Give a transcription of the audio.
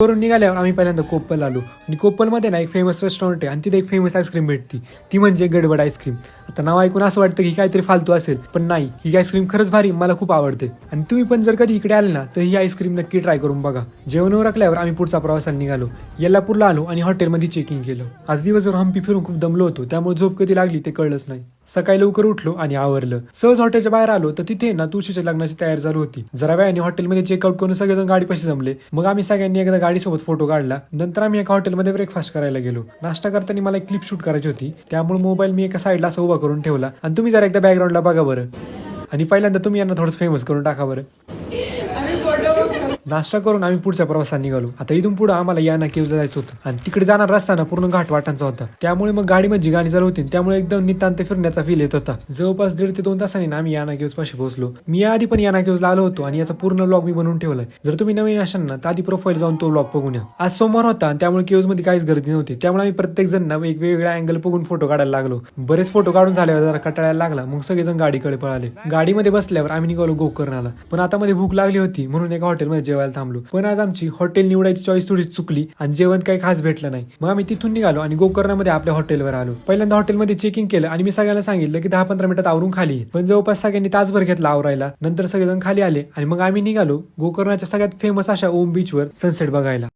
वरून निघाल्यावर आम्ही पहिल्यांदा कोप्पल आलो. आणि कोप्पलमध्ये ना एक फेमस रेस्टॉरंट आहे आणि तिथे एक फेमस आईस्क्रीम भेटती. ती म्हणजे गडबड आईस्क्रीम आता नाव ऐकून असं वाटतं की काहीतरी फालतू असेल पण नाही. ही आईस्क्रीम खरंच भारी मला खूप आवडते. आणि तुम्ही पण जर कधी इकडे आले ना तर ही आईस्क्रीम नक्की ट्राय करून बघा. जेवण उरकल्यावर आम्ही पुढचा प्रवासाला निघालो. येल्लापूरला आलो आणि हॉटेलमध्ये चेकिंग केलं. आज दिवसभर हम्पी फिरून खूप दमलो होतो. त्यामुळे झोप कधी लागली ते कळलंच नाही. सकाळी लवकर उठलो आणि आवरलं. सहज हॉटेलच्या बाहेर आलो तर तिथे ना तुळशीच्या लग्नाची तयारी चालू होती. जरा वेळाने हॉटेलमध्ये चेकआउट करून सगळेजण गाडीपाशी जमले. मग आम्ही सगळ्यांनी एकदा गाडीसोबत फोटो काढला. नंतर आम्ही एका हॉटेलमध्ये ब्रेकफास्ट करायला गेलो. नाश्ता करताना मला एक क्लिप शूट करायची होती. त्यामुळे मोबाईल मी एका साईडला असं उभा करून ठेवला. आणि तुम्ही जरा एकदा बॅकग्राऊंडला बघा बरं. आणि पहिल्यांदा तुम्ही यांना थोडंसं फेमस करून टाका बरं. नाश्ता करून आम्ही पुढच्या प्रवासात निघालो. आता इथून पुढे आम्हाला याना केवला जायचं होतं. आणि तिकडे जाणार रस्ता ना पूर्ण घाट वाटांचा होता. त्यामुळे मग गाडीमध्ये गाणी चालू होती. त्यामुळे एकदम नितांत फिरण्याचा फील येत होता. जवळपास दीड ते दोन तासांनी आम्ही याना केव्स पाशी पोहोचलो. मी आधी पण याना केव्सला आलो होतो आणि याचा पूर्ण ब्लॉग मी बनवून ठेवलाय. जर तुम्ही नवीन असाल ना तर आधी प्रोफाईल जाऊन तो ब्लॉग बघून या. आज सोमवार होता आणि त्यामुळे केव्जमध्ये काहीच गर्दी नव्हती. त्यामुळे आम्ही प्रत्येक जण ना एक वेगवेगळ्या अँगल बघून फोटो काढायला लागलो. बरेच फोटो काढून झाल्यावर जरा कटाळायला लागला. मग सगळेजण गाडीकडे पळाले. गाडीमध्ये बसल्यावर आम्ही निघालो गोकर्णाला. पण आता मध्ये भूक लागली होती म्हणून एका हॉटेलमध्ये जेवायला थांबलो. पण आज आमची हॉटेल निवडायची चॉईस थोडी चुकली आणि जेवण काही खास भेटलं नाही. मग आम्ही तिथून निघालो आणि गोकर्णामध्ये आपल्या हॉटेलवर आलो. पहिल्यांदा हॉटेलमध्ये चेकिंग केलं आणि मी सगळ्यांना सांगितलं की दहा पंधरा मिनिटात आवरून खाली पण जवळपास सगळ्यांनी तासभर घेतला आवरायला. नंतर सगळेजण खाली आले आणि मग आम्ही निघालो गोकर्णाच्या सगळ्यात फेमस अशा ओम बीचवर सनसेट बघायला.